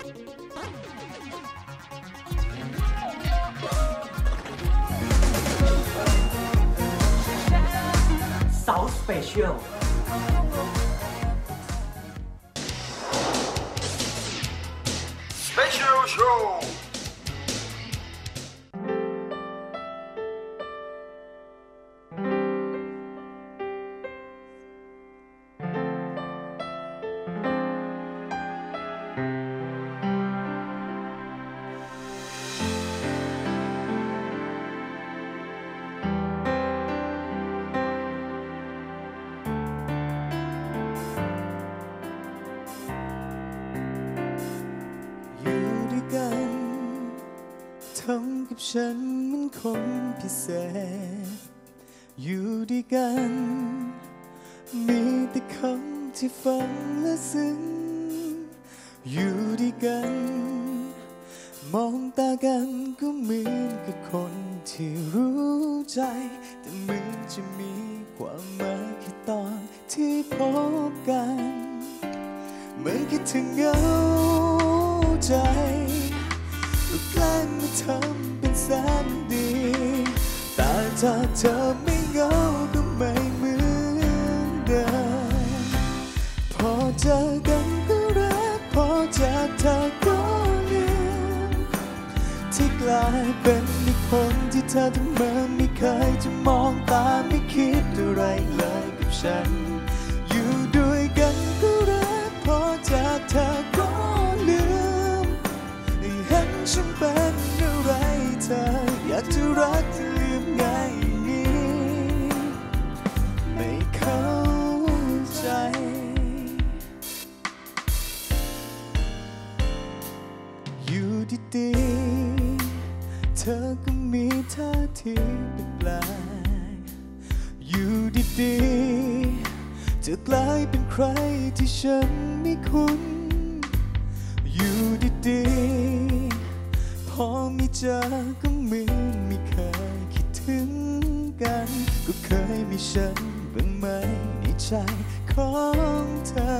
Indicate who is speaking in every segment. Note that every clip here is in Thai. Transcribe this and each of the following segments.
Speaker 1: So special.
Speaker 2: Special show.
Speaker 3: ฉันมันคนพิเศษ อยู่ด้วยกัน มีแต่คำที่ฟังและซึ้ง อยู่ด้วยกัน มองตากันก็เหมือนกับคนที่รู้ใจ แต่เหมือนจะมีความหมายแค่ตอนที่พบกันเหมือนคิดถึงเหงาใจก็แกล้งมาทำ แสนดี แต่ถ้าเธอไม่เหงาก็ไม่เหมือนเดิมพอเจอกันก็รัก พอจากเธอก็ลืมที่กลายเป็นอีกคนที่เธอทำมาไม่เคยจะมองตาไม่คิดอะไรเลยกับฉัน อยู่ด้วยกันก็รัก พอจากเธอก็ลืมให้เห็นฉันเป็ รักจะลืมง่ายอย่างนี้ ไม่เข้าใจ อยู่ดีๆเธอก็มีท่าทีแปลกๆอยู่ดีๆจะกลายเป็นใครที่ฉันไม่คุ้น อยู่ดีๆพอมีเจอก็มื กัน ก็เคยมีฉันบ้างไหมในใจของเธอ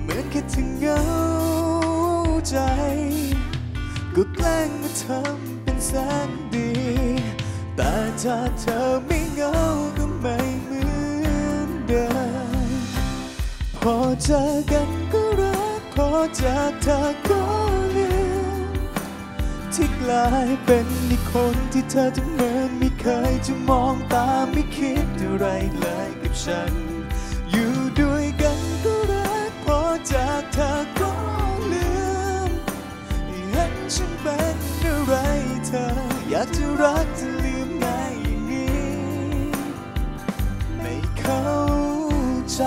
Speaker 3: เหมือนแค่ถึงเหงาใจ ก็แกล้งมาทำเป็นแสนดี แต่ถ้าเธอไม่เหงาก็ไม่เหมือนเดิมพอเจอกันก็รัก พอจากเธอก็ลืมที่กลายเป็นอีกคนที่เธอจะเหมือนม่ เคยจะมองตาไม่คิดอะไรเลยกับฉัน อยู่ด้วยกันก็รักพอจากเธอก็ลืมเห็นฉันเป็นอะไรเธอ อยากจะรักจะลืมง่ายอย่างนี้ ไม่เข้าใจ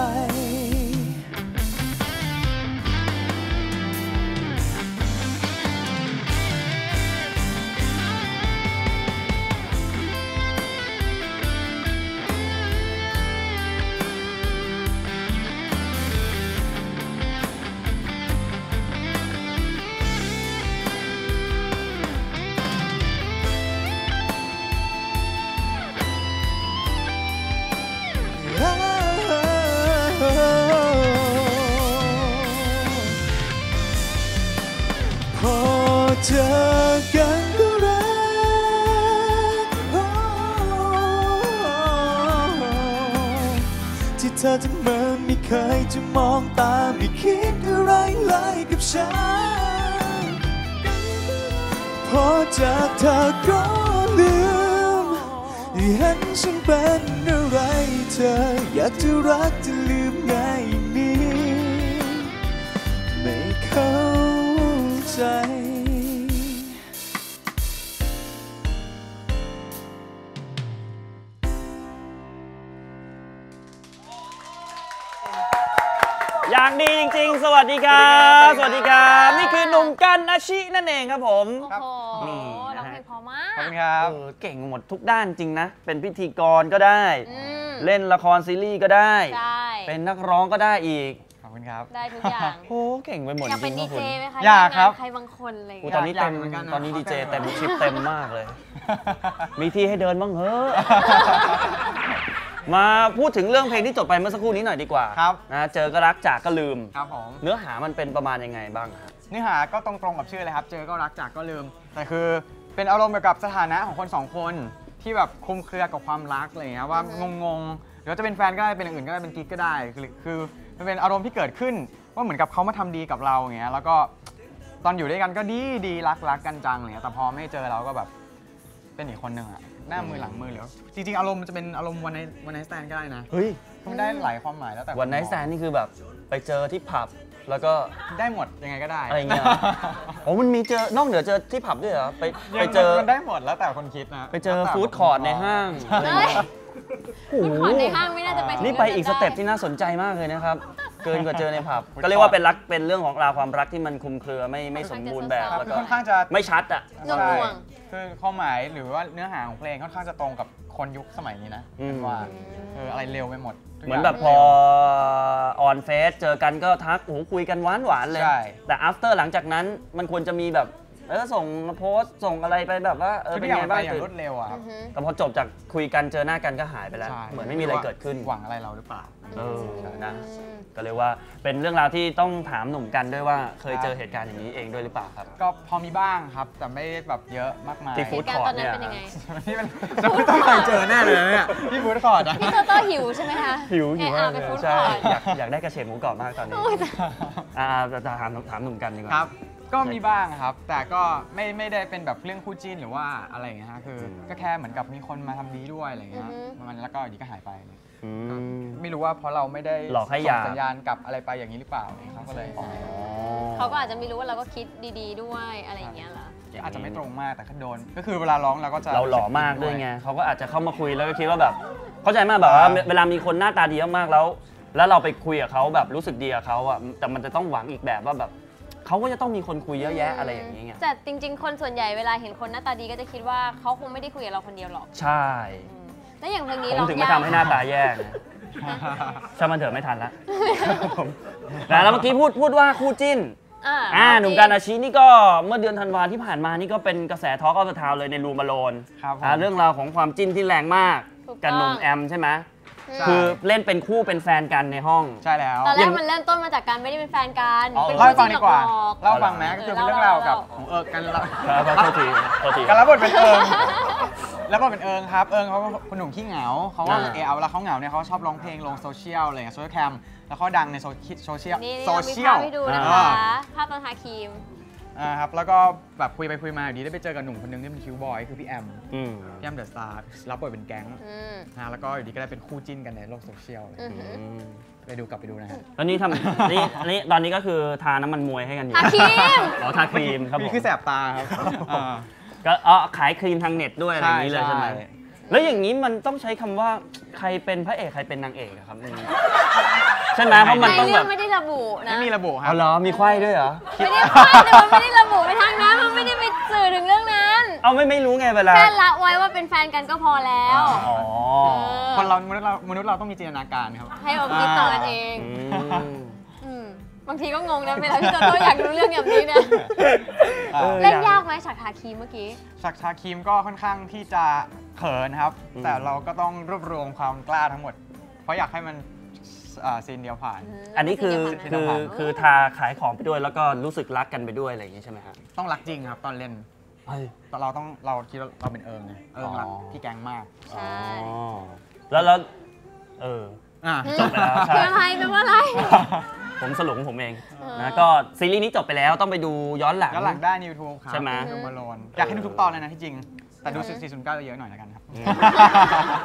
Speaker 3: จะเหมือนไม่เคยจะมองตาไม่คิดอะไรเลยกับฉัน พอจากเธอก็ลืมเห็นฉันเป็นอะไรเธอ อยากจะรักจะลืมง่ายอย่างนี้ไม่เค
Speaker 4: ย ดีจริง ๆ สวัสดีครับ สวัสดีครับ นี่คือหนุ่มกันอาชินั่นเองครับผม
Speaker 5: โอ้โห
Speaker 4: นี่
Speaker 5: ร้
Speaker 4: นะ
Speaker 5: อง
Speaker 4: ฮะ
Speaker 5: เพลงเพอมา
Speaker 6: ขอบ
Speaker 5: ก
Speaker 6: คุณครับ
Speaker 4: เออเก่งหมดทุกด้านจริงนะ เป็นพิธีกรก็ได้
Speaker 5: อืม
Speaker 4: เล่นละครซีรีส์ก็ได้
Speaker 5: ใช่
Speaker 4: เป็นนักร้องก็ได้อีก
Speaker 6: ขอบคุณครับ
Speaker 5: ได้ทุกอย่าง
Speaker 4: โอ้เก่งไปหมด
Speaker 5: อยากเป็น
Speaker 4: จริ
Speaker 5: ดี
Speaker 4: งๆ
Speaker 5: เจ
Speaker 4: คุณ
Speaker 5: ไหมคะ
Speaker 6: อยากครับ
Speaker 5: งนใครบางคนอะไรอย่าง
Speaker 4: โอ้
Speaker 5: เงี้ย
Speaker 4: ตอนนี้เต็ม
Speaker 6: อยากเหมือนกันนะ
Speaker 4: ตอนนี้
Speaker 6: ขอ
Speaker 4: ดีเจ
Speaker 6: แต่ง
Speaker 4: เต็มชิปเต็มมากเลย มีที่ให้เดินบ้างเหอะ มาพูดถึงเรื่องเพลงที่จบไปเมื่อสักครู่นี้หน่อยดีกว่า
Speaker 2: ครับ
Speaker 4: นะเจอก็รักจากก็ลืม
Speaker 2: ครับผม
Speaker 4: เนื้อหามันเป็นประมาณยังไงบ้างครับ
Speaker 2: เนื้อหาก็ตรงๆกับชื่อเลยครับ เจอก็รักจากก็ลืม แต่คือเป็นอารมณ์เกี่ยวกับสถานะของคนสองคนที่แบบคลุมเครือกับความรักอะไรอย่างเงี้ยว่างงๆหรือว่าจะเป็นแฟนก็ได้เป็นอย่างอื่นก็ได้เป็นกิ๊กก็ได้คือคือมันเป็นอารมณ์ที่เกิดขึ้นว่าเหมือนกับเขามาทำดีกับเราอย่างเงี้ยแล้วก็ตอนอยู่ด้วยกันก็ดีดีรักรักกันจังอะไรเลยแต่พอไม่เจอเราก็แบบเป็นอีกคนหนึ่งอะ หน้ามือหลังมือหรือจริงๆ อารมณ์มันจะเป็นอารมณ์วันในวันในสแตนก็ได้นะ
Speaker 4: เฮ้ย
Speaker 2: มันได้หลายความหมายแล้วแต่ค
Speaker 4: วันไนท์แซนนี่คือแบบไปเจอที่ผับแล้วก็
Speaker 2: ได้หมดยังไงก็ได้
Speaker 4: อะไรเงี้ยโอ้มันมีเจอนอกเหนือเจอที่ผับด้วยเหรอไป
Speaker 2: ยัง
Speaker 4: ไปเจอ
Speaker 2: มันได้หมดแล้วแต่คนคิดนะ
Speaker 4: ไปเจอฟู้ดคอร์ทในห้าง
Speaker 5: เฮ้ย
Speaker 4: โอ้โห
Speaker 5: ฟุตคอร์ทในห้างไม่น่าจะไปถึง
Speaker 4: นี่ไปอีกสเต็ปที่น่าสนใจมากเลยนะครับเกินกว่าเจอในผับก็เรียกว่าเป็นรักเป็นเรื่องของราวความรักที่มันคลุมเครือไม่ไม่สมบูรณ์แบบ
Speaker 2: ครับ
Speaker 4: แล้ว
Speaker 2: คือ
Speaker 4: ก็
Speaker 2: ค่อนข้างจะ
Speaker 4: ไม่ชัดอะ
Speaker 5: หน่วง
Speaker 2: ใช่
Speaker 5: หน่วง
Speaker 2: คือความหมายหรือว่าเนื้อหาของเพลงค่อนข้างจะตรงกับคนยุคสมัยนี้นะ
Speaker 4: อืม
Speaker 2: เป็นว่าเอออะไรเร็วไปหมดทุก
Speaker 4: เหมือน
Speaker 2: ย่าง
Speaker 4: แบบพอออนเฟสเจอกันก็ทักโอ้โหคุยกันหวานหวานๆเลย
Speaker 2: ใช่
Speaker 4: แต่ after หลังจากนั้นมันควรจะมีแบบ เออส่งโพสต์ส่งอะไรไปแบบว่าเออ
Speaker 2: คือ
Speaker 4: เป็
Speaker 2: ทุ
Speaker 4: น
Speaker 2: กอย่าง
Speaker 4: ไง
Speaker 2: มันไป
Speaker 4: บ้าง
Speaker 2: อย่างรวดเร็วอะครับ
Speaker 5: อือฮึ
Speaker 4: แต่พอจบจากคุยกันเจอหน้ากันก็หายไปแล้ว
Speaker 2: ใช่
Speaker 4: เหมือนไม่มีอะไรเกิดขึ้น
Speaker 2: หวังอะไรเราหรือเปล่า
Speaker 4: เออนะก็เลยว่าเป็นเรื่องราวที่ต้องถามหนุ่มกันด้วยว่าเคย
Speaker 2: ครับ
Speaker 4: เจอเหตุการณ์อย่างนี้เองด้วยหรือเปล่าครับ
Speaker 2: ก็พอมีบ้างครับ แต่ไม่ได้แบบเยอะมากมาย
Speaker 4: ที่
Speaker 5: เห
Speaker 4: ฟู้ด
Speaker 5: ตุการณ์ตอนนั้นเป็นยังไง
Speaker 2: นี่มันจะไม่ต้องเคยเจอแน่เลยนะเนี่ยที่ฟู้ดคอร์ทอะ
Speaker 5: พี่โตโต้หิวใช่ไหมคะ
Speaker 4: หิวหิว
Speaker 5: เอะ
Speaker 4: มาก
Speaker 5: อะ
Speaker 4: เล
Speaker 5: ไป
Speaker 4: ย
Speaker 5: ฟู้ดค
Speaker 4: ใช่
Speaker 5: อร์ท
Speaker 4: อยากอยากได้กระเฉดหมูกรอบมากตอนนี้
Speaker 5: โอ้ยแต่
Speaker 4: อ่าจะถามถามหนุ่มกันดีกว่า
Speaker 2: ครับ ก็มีบ้างครับ แต่ก็ไม่ไม่ได้เป็นแบบเรื่องคู่จิ้นหรือว่าอะไรอย่างเงี้ยฮะคืออ
Speaker 4: ม
Speaker 2: ก็แค่เหมือนกับมีคนมาทำดีด้วยอะไรอย่างเงี้ย
Speaker 5: อือฮึ
Speaker 2: มันแล้วก็อยู่ดีก็หายไป
Speaker 4: อืม
Speaker 2: ไม่รู้ว่าเพราะเราไม่ได้
Speaker 4: หลอกให้
Speaker 2: ส่
Speaker 4: หย่า
Speaker 2: งสัญญาณกลับอะไรไปอย่างนี้หรือเปล่าเขาก็เลย
Speaker 4: อ๋อ
Speaker 5: เขาก็อาจจะไม่รู้ว่าเราก็คิดดีๆด้วยอะไรอย่างเงี้ยเหรอ
Speaker 2: อาจจะไม่ตรงมากแต่ก็โดน ก็คือเวลาร้องเราก็จะ
Speaker 4: เราหล่อมากด้วยไงเขาก็อาจจะเข้ามาคุยแล้วก็คิดว่าแบบ เข้าใจมากแบบว่าเวลามีคนหน้าตาดีมากๆแล้ว แล้วเราไปคุยกับเขาแบบรู้สึกดีกับเขาอะแต่มันจะต้องหวังอีกแบบว่าแบบ เขาก็จะต้องมีคนคุยเยอะแยะอะไรอย่างนี้ไง
Speaker 5: แต่จริง ๆ คนส่วนใหญ่เวลาเห็นคนหน้าตาดีก็จะคิดว่าเขาคงไม่ได้คุยกับเราคนเดียวหรอก
Speaker 4: ใช่
Speaker 5: อืมแล้วอย่างเพลงนี้
Speaker 4: ผม
Speaker 5: ร้อง
Speaker 4: ถึงไม่
Speaker 5: ยาก
Speaker 4: ทำให้หน้าตาแย่ไงช่างมันเถอะไม่ทันละผมนะแล้วเมื่อกี้พูดพูดว่าคู่จิ้น
Speaker 5: อ่า
Speaker 4: อ่าหนุ่มการอาชีนี่ก็เมื่อเดือนธันวาที่ผ่านมานี่ก็เป็นกระแสทอล์กออฟทาวเลยในรูมาโลน
Speaker 2: ครับผม
Speaker 4: อ่าเรื่องราวของความจิ้นที่แรงมาก
Speaker 5: ถูก
Speaker 4: กับ
Speaker 5: ต้อง
Speaker 4: หนุ่มแอมใช่ไหม
Speaker 5: อืม
Speaker 2: ใช่
Speaker 4: คือเล่นเป็นคู่เป็นแฟนกันในห้อง
Speaker 2: ใช่แล้ว
Speaker 5: ตอนแร
Speaker 4: ยั
Speaker 5: ก
Speaker 4: ง
Speaker 5: มันเริ่มต้นมาจากการไม่ได้เป็นแฟนกัน
Speaker 4: อ๋อ
Speaker 5: เป็น
Speaker 2: เล่าให้ฟัง
Speaker 5: คู่
Speaker 2: ดีกว่า
Speaker 5: จิ้นหลอก
Speaker 2: เล่าให้ฟังไหม
Speaker 5: เออ
Speaker 2: คือเป็นเรื่องราวกับ
Speaker 5: เล่า
Speaker 2: ของเอิร์กกันเรา
Speaker 4: ครับโทษทีโทษที
Speaker 2: กันรับบทเป็นเอิงแล้วบทเป็นเอิงครับ เอิงเขาก็คนหนุ่มขี้เหงาเขาว่า
Speaker 4: อ่า
Speaker 2: เออเอาเวลาเขาเหงาเนี่ยเขาชอบร้องเพลงลงโซเชียลอะไรอย่างเงี้ยโซเชียลแคมแล้วเขาดังในโซโซเชียล
Speaker 5: ๆนี่
Speaker 2: โซ
Speaker 5: เรามี
Speaker 2: เชีย
Speaker 5: ภา
Speaker 2: ล
Speaker 5: พให้ดูนะ
Speaker 2: อ่า
Speaker 5: คะ ภาพตอนทาครีม
Speaker 2: อ่าครับแล้วก็แบบคุยไปคุยมาอยู่ดีได้ไปเจอกับหนุ่มคนหนึงที่เป็นคิวบอยคือพี่แอม
Speaker 4: อืม
Speaker 2: พี่แอมเดอะสตาร์รับบทเป็นแก๊ง
Speaker 5: อืม
Speaker 2: นะแล้วก็อยู่ดีก็ได้เป็นคู่จิ้นกันในโลกโซเชียลเลย
Speaker 5: อือหือ
Speaker 2: ไปดูกลับไปดูนะฮะ
Speaker 4: แล้วนี่ทำนี่นี่ตอนนี้ก็คือทาน้ำมันมวยให้กันอยู่
Speaker 5: ทาครีม
Speaker 4: อ๋อทาครีมครับผม
Speaker 2: นี่คือแสบตาครับอ่า
Speaker 4: ก็อ๋อขายครีมทางเน็ตด้วยอะไรอย่างนี้เลยใช่ไหม
Speaker 2: ใช่
Speaker 4: แล้วอย่างนี้มันต้องใช้คำว่าใครเป็นพระเอกใครเป็นนางเอกอะครับอืม ใช่ไหมเพราะมัน
Speaker 5: ใน
Speaker 4: ต้อง
Speaker 5: เรื่
Speaker 4: แบ
Speaker 5: อง
Speaker 4: บ
Speaker 5: ไม่ได้ระบุนะ
Speaker 2: ไม่มีระบุครั
Speaker 4: เอา
Speaker 2: บ
Speaker 4: เหรอมีไขว้ด้วยเหรอ
Speaker 5: ไม่ได้ค่อยแต่มันไม่ได้ระบุไปทางนั้นมันไม่ได้ไปสื่อถึงเรื่องนั้น
Speaker 4: เอาไม่ไม่รู้ไงเวลา
Speaker 5: แค่ละไว้ว่าเป็นแฟนกันก็พอแล้ว
Speaker 4: อ๋อ
Speaker 5: เออ
Speaker 2: คนเรามนุษย์เรามนุษย์เราต้องมีจินตนาการครับ
Speaker 5: ให้ออกคิดต่อกันเอง
Speaker 4: อืม
Speaker 5: อืมบางทีก็งงนะเวลาพี่โตโต้อยากรู้เรื่องแบบนี้นะ
Speaker 2: อ่า
Speaker 4: เออ
Speaker 5: เล่นยากไหมฉากทาครีมเมื่อกี้
Speaker 2: ฉากชาครีมก็ค่อนข้างที่จะเขินครับ
Speaker 4: อืม
Speaker 2: แต่เราก็ต้องรวบรวมความกล้าทั้งหมด เพราะอยากให้มัน อ่าซีนเดียวผ่าน
Speaker 4: อันนี้คือ
Speaker 5: ไม่
Speaker 4: คื
Speaker 5: ใช่
Speaker 4: อ
Speaker 5: เดี๋ยวผ่าน
Speaker 4: คือทาขายของไปด้วยแล้วก็รู้สึกรักกันไปด้วยอะไรอย่างนี้ใช่ไหมฮะ
Speaker 2: ต้องรักจริงครับตอนเล่น
Speaker 4: เฮ้ย
Speaker 2: แต่เราต้องเราคิดว่าเราเป็นเอิงไงเอิงรัก
Speaker 4: อ๋อ
Speaker 2: พี่แกงมาก
Speaker 5: ใช่
Speaker 4: อ๋อแล้วแล้วเออ
Speaker 2: อ่า
Speaker 4: จบไปแล้วใช่
Speaker 5: คืออะไรเป็นว่าอะไร
Speaker 4: ผมสรุปของผมเอง
Speaker 5: เออ
Speaker 4: นะก็ซีรีส์นี้จบไปแล้วต้องไปดูย้อนหลัง
Speaker 2: แล้วหลังได้ใน YouTube ครับ
Speaker 4: ใช่ไหม
Speaker 2: ดูมาโลนอยากให้ดูทุกตอนเลยนะที่จริง แต่ดู409เยอะหน่อยแล้วกันครับ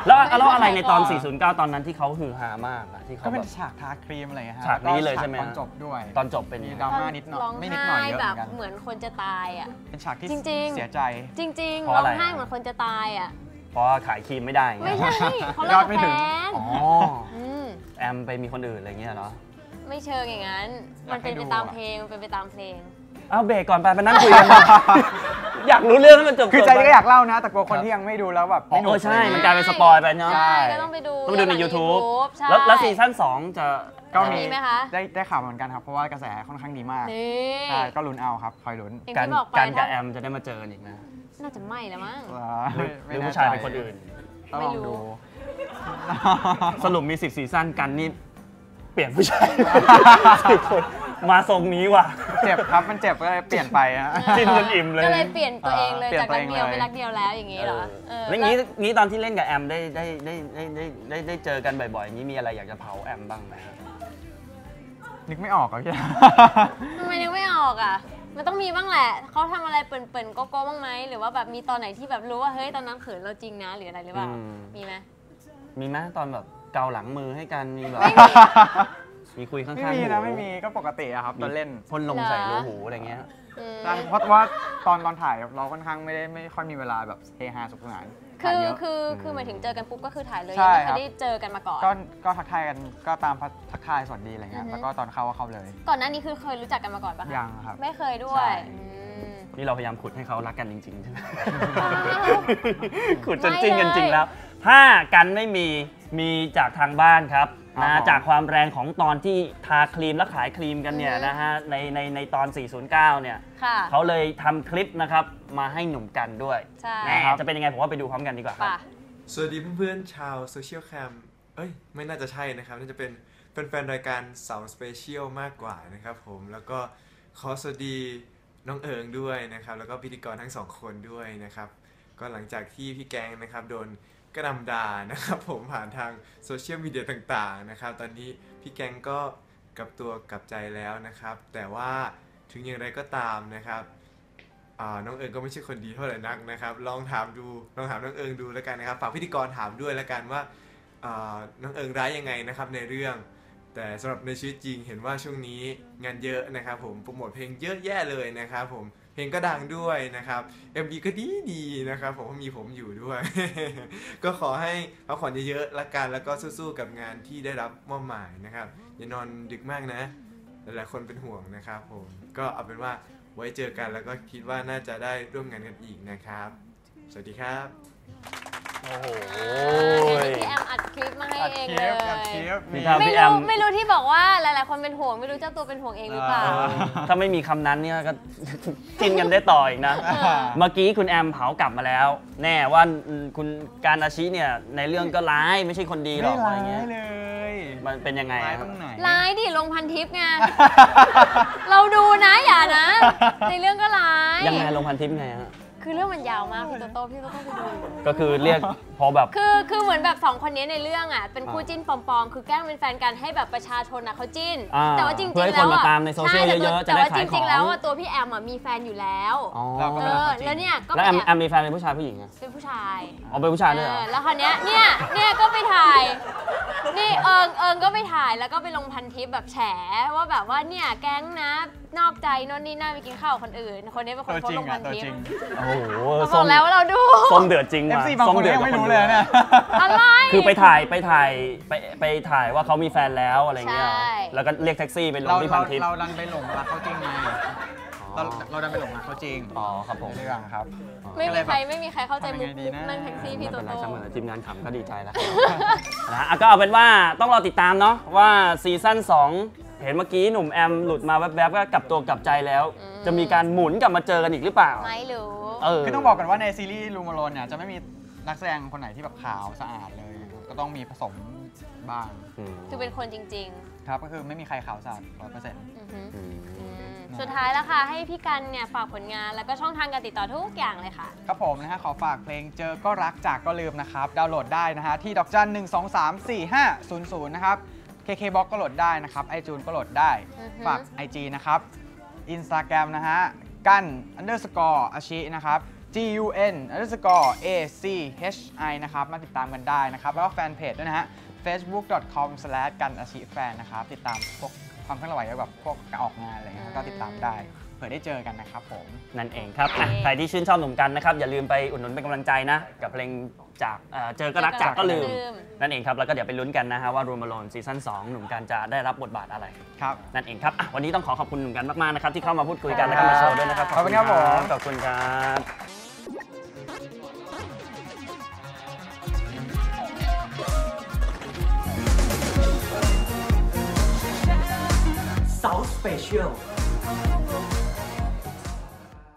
Speaker 4: แล้วแล้วอะไรในตอน 409 ตอนนั้นที่เขาฮือฮามากอะที่
Speaker 2: ก็
Speaker 4: เขา
Speaker 2: เป็
Speaker 4: แบ
Speaker 2: น
Speaker 4: บ
Speaker 2: ฉากทาครีมอะไรอย่างเงี้ยฮะ
Speaker 4: ฉากนี้เลยใช่ไหม
Speaker 2: แวก็ฉากตอนจบด้วย
Speaker 4: ตอนจบเป็น
Speaker 2: มี
Speaker 4: ยัง
Speaker 2: ด
Speaker 4: ไง
Speaker 2: ราม่านิดหน่อย
Speaker 5: ร้อง
Speaker 2: ไม่นิดหน่อย
Speaker 5: ไห้
Speaker 2: เยอะ
Speaker 5: แบ
Speaker 2: เหมือนกัน
Speaker 5: บเหมือนคนจะตายอะ
Speaker 2: เป็นฉากที่
Speaker 5: จริงๆ
Speaker 2: เสียใจ
Speaker 5: จริง
Speaker 4: เพ
Speaker 5: ๆ
Speaker 4: ราะ
Speaker 5: ร้
Speaker 4: อะ
Speaker 5: อ
Speaker 4: ไร
Speaker 5: งไห้เหมือนคนจะตายอะ
Speaker 4: เพราะว่าขายครีมไม่ได้ไง
Speaker 5: ไม่ใช่เขา
Speaker 2: ย
Speaker 5: เลิ
Speaker 2: อกด
Speaker 5: กับ
Speaker 2: ไม่
Speaker 5: แฟ
Speaker 2: ถึง
Speaker 5: น
Speaker 4: อ๋อ
Speaker 5: อืม
Speaker 4: แอมไปมีคนอื่นอะไรเงี้ยเหรอ
Speaker 5: ไม่เชิงอย่างนั้นมันเป็นไปตามเพลงมันเป็นไปตามเพลง
Speaker 4: เอาเบรกก่อนไปไปนั่งคุยกัน อยากรู้เรื่องให้มันจบ
Speaker 2: คือใจ
Speaker 4: ๆ
Speaker 2: ก็อยากเล่านะ แต่กลัวคนที่ยังไม่ดูแล้วแบบ
Speaker 4: อ๋อ
Speaker 2: ไม่หนุ
Speaker 4: เอกอใช่
Speaker 2: อะไร
Speaker 4: มัน
Speaker 2: เงี้ย
Speaker 4: กลายเป็นสปอยไปเนาะ
Speaker 5: ใช่ก็ต้องไปดู
Speaker 4: ต้องไปดูใน
Speaker 5: ย้อนหลัง
Speaker 4: YouTube
Speaker 5: YouTube ใช่
Speaker 4: แล้วแล้วซีซั่น2จะ
Speaker 2: ก็มี
Speaker 5: มีไหมคะ
Speaker 2: ได้ได้ข่าวเหมือนกันครับ เพราะว่ากระแสค่อนข้างดีมาก
Speaker 5: นี่
Speaker 2: ใช่ก็ลุ้นเอาครับคอยลุ้น
Speaker 5: อย่าง
Speaker 4: การ
Speaker 5: ที่บอกไป
Speaker 4: การกับ
Speaker 5: ถ้า
Speaker 4: แอมจะได้มาเจอกันอีกนะ
Speaker 5: น่าจะไม่แล้วมั้ง
Speaker 4: หรือห
Speaker 2: ไม่
Speaker 4: รือ
Speaker 2: แผู้
Speaker 4: ชายเป็นคนอื่น
Speaker 2: ต้อง
Speaker 5: ไม่
Speaker 2: ลอง
Speaker 5: รู้
Speaker 2: ดู
Speaker 4: สรุปมี 10ซีซั่นกันนี่ เปลี่ยนผู้ชาย สิบคน มาทรงนี้ว่ะ
Speaker 2: เจ็บครับมันเจ็บก็เลยเปลี่ยนไปฮะ
Speaker 4: กินจนอิ่มเลย
Speaker 5: ก็เลยเปลี่ยนตัวเองเลย
Speaker 2: เปลี่ยน
Speaker 5: จากรักเดียว
Speaker 2: ตัวเองเลย
Speaker 5: เป็นรักเดียวแล้วอย่างนี้เหรอเออ
Speaker 4: แล้วงี้งี้ตอนที่เล่นกับแอมได้ได้ได้ได้ได้ได้ได้เจอกันบ่อยๆอย่างนี้มีอะไรอยากจะเผาแอมบ้างไหมครับ
Speaker 2: นึกไม่ออกอะพี่
Speaker 5: ทำไมนึกไม่ออกอะ มันต้องมีบ้างแหละ เขาทำอะไรเปิ่นๆโกโก้บ้างไหมหรือว่าแบบมีตอนไหนที่แบบรู้ว่าเฮ้ยตอนนั้นเขินเราจริงนะหรืออะไรหรือเปล่า มีไหม
Speaker 4: มีไหมตอนแบบเกาหลังมือให้กันมีแบบ
Speaker 5: ไม่มี
Speaker 4: มีคุยข้างๆ
Speaker 2: ไม่มีนะ
Speaker 4: หู
Speaker 2: ไม่มีก็ปกติอะครับตอนเล่น
Speaker 4: พ่นลมใส่รูหูอะไรเงี้ย
Speaker 5: อืม
Speaker 2: ใช่เพราะว่าตอนตอนถ่ายเราค่อนข้างไม่ได้ไม่ค่อยมีเวลาแบบเฮฮาสนุกสนาน
Speaker 5: คื
Speaker 2: ถ่าย
Speaker 5: อ
Speaker 2: เยอะ
Speaker 5: คือคือหมายถึงเจอกันปุ๊บก็คือถ่ายเลย
Speaker 2: ใช่
Speaker 5: ยังไม่เค
Speaker 2: ครั
Speaker 5: ย
Speaker 2: บ
Speaker 5: ได้เจอกันมาก่อน
Speaker 2: ก็ก็ทักทายกันก็ตามทักทายสวัสดีอะไรเงี้
Speaker 5: อื
Speaker 2: ย
Speaker 5: อฮึ
Speaker 2: แล้วก็ตอนเข้าก็เข้าเลย
Speaker 5: ก่อนหน้านี้คือเคยรู้จักกันมาก่อนปะคะ
Speaker 2: ยังครับ
Speaker 5: ไม่เคยด้ว
Speaker 2: ใช่
Speaker 5: ยอืม
Speaker 4: นี่เราพยายามขุดให้เขารักกันจริงๆใช่ไหม
Speaker 5: อ้าว
Speaker 4: ขุดจนจริง
Speaker 5: ไม่
Speaker 4: กัน
Speaker 5: เลย
Speaker 4: จริงแล้ว ถ้ากันไม่มีมีจากทางบ้านครับ
Speaker 2: ครับ
Speaker 4: นะ
Speaker 2: ผม
Speaker 4: จากความแรงของตอนที่ทาครีมและขายครีมกันเนี่ยนะฮะในในในตอน 409 เนี่ย
Speaker 5: ค่ะ
Speaker 4: เขาเลยทำคลิปนะครับมาให้หนุ่มกันด้วย
Speaker 5: ใช่
Speaker 4: แน่จะเป็นยังไงผมว่าไปดูพร้อมกันดีกว่าครับ
Speaker 5: ป่ะ
Speaker 7: สวัสดีเพื่อนๆชาวโซเชียลแคมเอ้ยไม่น่าจะใช่นะครับน่าจะเป็นแฟนๆรายการเสาสเปเชียลมากกว่านะครับผมแล้วก็ขอสวัสดีน้องเอิงด้วยนะครับแล้วก็พิธีกรทั้งสองคนด้วยนะครับก็หลังจากที่พี่แกงนะครับโดน กระหนำด่านะครับผมผ่านทางโซเชียลมีเดียต่างๆนะครับ ตอนนี้พี่แกงก็กลับตัวกลับใจแล้วนะครับ แต่ว่าถึงอย่างไรก็ตามนะครับน้องเอิงก็ไม่ใช่คนดีเท่าไหร่นักนะครับ ลองถามดูลองถามน้องเอิงดูแล้วกันนะครับฝากพิธีกรถามด้วยแล้วกันว่าน้องเอิงร้ายยังไงนะครับในเรื่อง แต่สำหรับในชีวิตจริงเห็นว่าช่วงนี้งานเยอะนะครับ ผมโปรโมทเพลงเยอะแยะเลยนะครับผม ลงก็ดังด้วยนะครับ MV ก็ดีดีนะครับผมมีผมอยู่ด้วย ก็ขอให้พักผ่อนเยอะๆละกันแล้วก็สู้ๆกับงานที่ได้รับมอบหมายนะครับ อย่านอนดึกมากนะ หลายๆคนเป็นห่วงนะครับผมก็เอาเป็นว่าไว้เจอกันแล้วก็คิดว่าน่าจะได้ร่วมงานกันอีกนะครับ สวัสดีครับ
Speaker 4: โอ้โห
Speaker 5: เห็นพี่แอมอัดคลิปมาให้
Speaker 2: อัด
Speaker 5: เอง
Speaker 2: ค
Speaker 5: เล
Speaker 2: ลิ
Speaker 5: ย
Speaker 2: ปอัดคลิป
Speaker 4: มี
Speaker 2: มี
Speaker 4: ครับ
Speaker 5: ไม่
Speaker 4: พี่แอ
Speaker 5: รู้
Speaker 4: ม
Speaker 5: ไม่รู้ที่บอกว่าหลาย ๆ คนเป็นห่วง ไม่รู้เจ้าตัวเป็นห่วงเองหรือเปล่า
Speaker 2: อ่า
Speaker 4: ถ้าไม่มีคำนั้นเนี่ยก็ กินกันได้ต่ออีกนะ เมื่อกี้คุณแอมเผากลับมาแล้ว แน่ว่าอืมคุณการอาชิเนี่ยในเรื่องก็ร้ายไม่ใช่คนดีหร
Speaker 2: ไม่
Speaker 4: อกอะไร
Speaker 2: ร้าย
Speaker 4: เงี้ย
Speaker 2: เลย
Speaker 4: มันเป็นยังไง
Speaker 2: ร้าย
Speaker 4: อะ
Speaker 2: ตรงไหน
Speaker 5: ร้ายดิลงพันทิปไง เราดูนะอย่านะ ในเรื่องก็ร้าย
Speaker 4: ยังไงลงพันทิปไงฮะ
Speaker 5: คือเรื่องมันยาวมากพี่โตโต้พี่โตโต้ไปดู
Speaker 4: ก็คือเรียกพอแบบ
Speaker 5: คือคือเหมือนแบบสองคนนี้ในเรื่องอะเป็นคู่
Speaker 4: อ่า
Speaker 5: จิ้นปลอมๆ คือแกล้งเป็นแฟนกันให้แบบประชาชนอะเขาจิ้น
Speaker 4: อ่า
Speaker 5: แต่ว่าจริง
Speaker 4: เพื่อให้
Speaker 5: ๆแล้ว
Speaker 4: คนมา
Speaker 5: อะ
Speaker 4: ตามในโซเชียล
Speaker 5: ช่แต่
Speaker 4: เยอะๆจะ
Speaker 5: แต่
Speaker 4: ได้
Speaker 5: ว่า
Speaker 4: ขา
Speaker 5: จ
Speaker 4: ยของ
Speaker 5: ริงๆแล้วอะตัวพี่แอมอะมีแฟนอยู่แล้ว
Speaker 4: อ๋อ
Speaker 2: เราก็
Speaker 5: เอ
Speaker 2: ไม่ได้
Speaker 5: อแล้วเนี่ยก็
Speaker 4: แล้ว
Speaker 5: ไป
Speaker 4: แอม
Speaker 5: แอบ
Speaker 4: แอมมีแฟนเป็นผู้ชายผู้หญิงอะ
Speaker 5: เป็นผู้ชาย
Speaker 4: อ๋อเป็นผู้ชายด้วยเหร
Speaker 5: เอ
Speaker 4: อ
Speaker 5: อแล้วคราวเนี้ยเนี่ยเนี่ยก็ไปถ่าย นี่เอิงเอิงก็ไปถ่ายแล้วก็ไปลงพันทิปแบบแฉว่าแบบว่าเนี่ยแก๊งนะนอกใจโน่นนี่นั่นไปกินข้าวกับคนอื่น คนนี้เป็นคน
Speaker 2: ตัว
Speaker 5: โพส
Speaker 2: จริ
Speaker 5: ต์
Speaker 2: ง
Speaker 5: ลงพั
Speaker 2: อะ
Speaker 5: น
Speaker 2: ตัว
Speaker 5: ทิป
Speaker 2: จริง
Speaker 4: โอ้โห
Speaker 5: เราบ
Speaker 4: ส้
Speaker 5: อ
Speaker 4: ม
Speaker 5: กแล้วว่าเราดู
Speaker 4: ส้มเดือดจริง
Speaker 2: เอฟ
Speaker 4: ว่ะ
Speaker 2: ซีบาง
Speaker 4: ส้ม
Speaker 2: คน
Speaker 4: เดือด
Speaker 2: ยัง
Speaker 4: ก
Speaker 2: ไม่
Speaker 4: ว่า
Speaker 2: รู้
Speaker 4: คน
Speaker 2: เลย
Speaker 4: ดู
Speaker 2: เนี่ย
Speaker 5: อะไร
Speaker 4: คือไปถ่ายไปถ่ายไปไปถ่ายว่าเขามีแฟนแล้วอะไรเงี้ย
Speaker 5: ใช่
Speaker 4: แล้วก็เรียกแท็กซี่ไปลง
Speaker 2: เรา
Speaker 4: ที่พั
Speaker 2: เรา
Speaker 4: นทิป
Speaker 2: เราดันไปหลงรักเขาจริงไงเราเราดันไปหลงรักเขาจริง
Speaker 4: อ๋อครับผม
Speaker 2: ในเรื่องครับ
Speaker 5: ไม่มีใครไม่มีใครเข้าใจมุก
Speaker 2: ทำยังไงดีนะ
Speaker 5: นั่งแท็กซี่
Speaker 4: ไม่
Speaker 5: พี่
Speaker 4: เป็
Speaker 5: โต
Speaker 4: นไร
Speaker 5: โต้
Speaker 4: ช่างมันนะทีมงานขำก็ดีใจแล้ว นะอะก็เอาเป็นว่าต้องรอติดตามเนาะว่าซีซั่น2 เห็นเมื่อกี้หนุ่มแอมหลุดมาแวบๆก็กลับตัวกลับใจแล้วจะมีการหมุนกลับมาเจอกันอีกหรือเปล่า
Speaker 5: ไม่รู้
Speaker 4: เออ
Speaker 2: คือต้องบอกกันว่าในซีรีส์ลูมาโลนเนี่ยจะไม่มีนักแสดงคนไหนที่แบบขาวสะอาดเลย ก็ต้องมีผสมบ้าง
Speaker 4: ม
Speaker 5: คือเป็นคนจริง
Speaker 2: ครับก็คือไม่มีใครขาวสะอาดร้อยเปอร์เซ็นต์
Speaker 5: ๆอือฮึ
Speaker 4: อืม
Speaker 5: อืมสุดท้ายแล้วค่ะ ให้พี่กันเนี่ยฝากผลงานแล้วก็ช่องทางการติดต่อทุกอย่างเลยค่ะ
Speaker 2: ครับผมนะฮะขอฝากเพลงเจอก็รักจากก็ลืมนะครับ ดาวน์โหลดได้นะฮะที่ดอกจัน 1 2 3 4 5 0 0 นะครับ KKBox ก็โหลดได้นะครับ iTunes ก็โหลดได้
Speaker 5: อือฮึ
Speaker 2: ฝาก IG นะครับ Instagram นะฮะ กัน underscore อาชินะครับ gun underscore achi นะครับ มาติดตามกันได้นะครับ แล้วก็แฟนเพจด้วยนะฮะ facebook.com slash กันอาชิแฟนนะครับ ติดตามพวกความเคลื่อนไหวเกี่ยวกับพวกการออกงานอะไรเงี้ยก็ติดตามได้ เผื่อได้เจอกันนะครับผม
Speaker 4: นั่นเองครับอะใครที่ชื่นชอบหนุ่มกันนะครับ อย่าลืมไปอุดหนุนเป็นกำลังใจนะ กับเพลงจากเอ่อเจอก็รักจากก็ลืม นั่นเองครับ แล้วก็เดี๋ยวไปลุ้นกันนะฮะว่ารูม a โลนซีซั่น2หนุ่มกันจะได้รับบทบาทอะไร
Speaker 2: ครับ
Speaker 4: นั่นเองครับอะวันนี้ต้องขอขอบคุณหนุ่มกันมากๆนะครับที่เข้ามาพูดคุยกันและก็มาโชว์ด้วยนะครับ
Speaker 2: ขอบคุณครับผม
Speaker 4: ขอบคุณครับ
Speaker 1: South Special